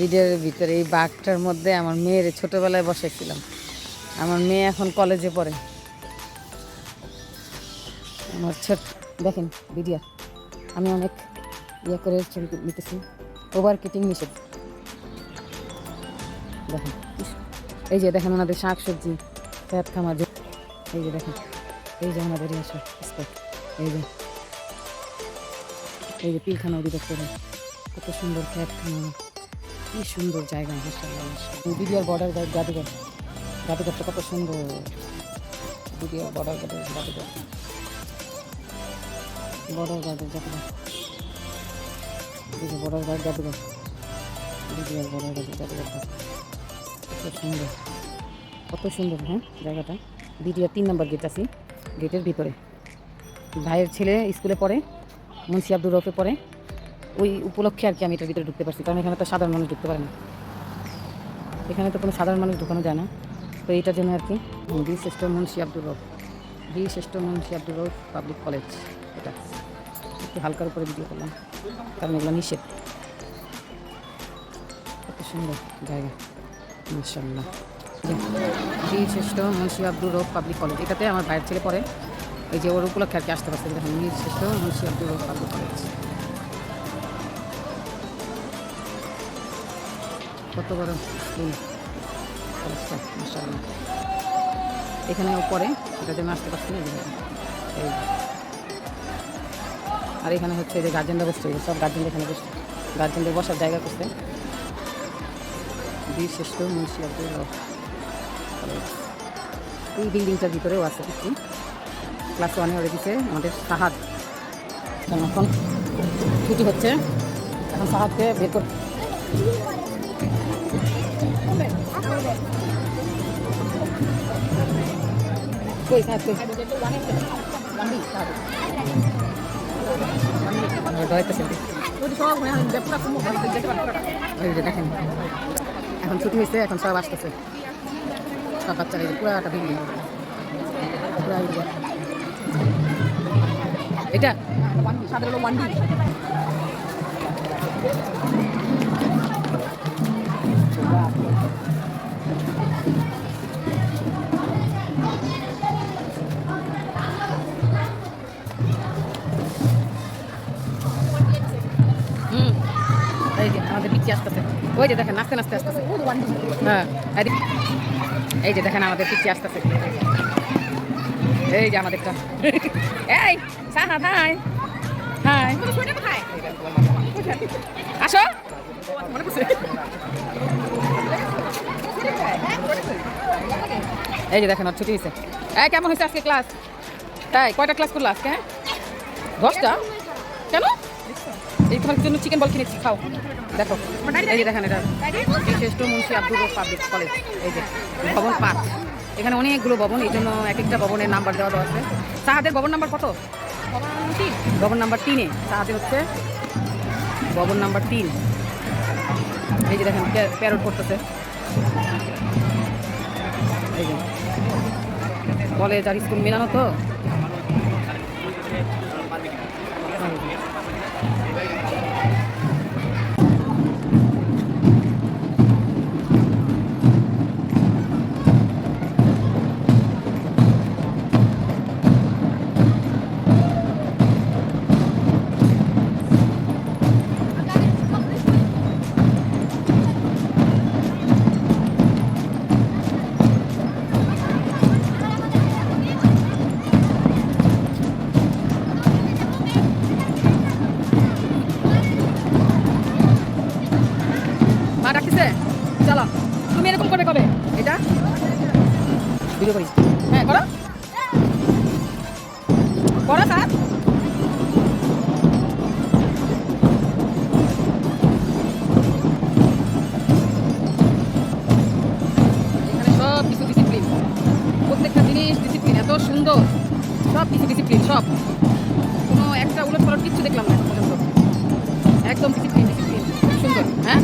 ভিডিওর ভিতরে এই বাঘটার মধ্যে আমার মেয়ের ছোটবেলায় বসেছিলাম আমার মেয়ে এখন কলেজে পড়ে। আমার ছোট দেখেন ভিডিও আমি অনেক ইয়ে করে ছবি নিতেছি। ওভার কিটিং নিষেধ দেখেন। এই যে দেখেন ওনাদের শাক সবজি খেত খামার এই যে দেখেন। এই যে আমাদের আসে এই যে। এই যে পিলখানা অধিদপ্তরে। কত সুন্দর খেত খামার। কি সুন্দর জায়গা বিডিআর বর্ডার জাদুঘর জাদুঘরটা কত সুন্দর। বিডিআর বর্ডার জাদুঘর বর্ডার গার্ডের জাদুঘর বর্ডার গার্ড জাদুঘর বিডিআর বর্ডার গার্ডের জাদুঘরটা কত সুন্দর। কত সুন্দর হ্যাঁ জায়গাটা। বিডিআর তিন নম্বর গেট আছি গেটের ভিতরে। ভাইয়ের ছেলে স্কুলে পড়ে, মুন্সি আব্দুর রফে পড়ে। ওই উপলক্ষে আর কি আমি এটার ভিতরে ঢুকতে পারছি, কারণ এখানে তো সাধারণ মানুষ ঢুকতে পারে না। এখানে তো কোনো সাধারণ মানুষ ঢুকানো যায় না। তো এইটার জন্য আর কি বীর শ্রেষ্ঠ মুন্সি আব্দুর রফ বীর শ্রেষ্ঠ মুন্সি আব্দুর রফ পাবলিক কলেজ এটা। একটু হালকার উপরে ভিডিও করলাম, কারণ এগুলো নিষেধ। কত সুন্দর জায়গা মাসাল্লাহ বীর শ্রেষ্ঠ মুন্সি আব্দুর রফ পাবলিক কলেজ, এটাতে আমার ভাইয়ের ছেলে পড়ে। এই যে ওর উপলক্ষে আর কি আসতে পারছে, দেখুন বীর শ্রেষ্ঠ মুন্সি আব্দুর রফ পাবলিক কলেজ। কত বড় মাসাল্লাহ এখানে ও পড়ে এটাতে আমি আসতে পারছি না এই আর এখানে হচ্ছে যে গার্জেনরা এই যে সব গার্জেনরা এখানে বসছে। গার্জেনদের বসার জায়গা করছে। বীর শ্রেষ্ঠ মুন্সি এই বিল্ডিংটার ভিতরেও আছে কিছু ক্লাস ওয়ানে ওরে দিচ্ছে আমাদের সাহাদ। এখন ছুটি হচ্ছে। এখন সাহাদকে বের কর কই ডরাইতেছে দেখেন এখন ছুটি হয়েছে এখন সব আসতেছে সব বাচ্চারা যে পুরাটা বিল্ডিং পুরা। এটা এই যে আমাদের পিছিয়ে আসতেছে। ওই যে দেখেন, নাচতে নাচতে আসতেছে। হ্যাঁ। এই যে দেখেন, আমাদের পিছিয়ে আসতেছে। এই যে আমাদেরটা এই সাহাদ হাই হাই। আসো। এই যে দেখেন ছুটি হয়েছে এই, কেমন হয়েছে আজকে ক্লাস তাই কয়টা ক্লাস করল আজকে হ্যাঁ? দশটা? কেন? এই তোমার জন্য চিকেন বল কিনেছি, খাও। দেখো, এই যে দেখেন, এটা শ্রেষ্ঠ মুন্সি আব্দুল পাবলিক কলেজ এই যে, ভবন পাঁচ। এখানে অনেকগুলো ভবন, এই জন্য এক একটা ভবনের নাম্বার দেওয়া দেওয়া আছে। সাহাদের ভবন নাম্বার কত? ভবন নাম্বার তিনে সাহাদের হচ্ছে ভবন নাম্বার তিন। এই যে দেখেন, প্যা- প্যারট করতেছে এই যে কলেজ আর স্কুল মেলানো তো? ভিডিও করি হ্যাঁ করো। করো, স্যার। সুন্দর। সব কিছু ডিসিপ্লিন সব। কোনো একটা উলট পালট দেখলাম না পর্যন্ত। একদম ডিসিপ্লিন ডিসিপ্লিন সুন্দর হ্যাঁ?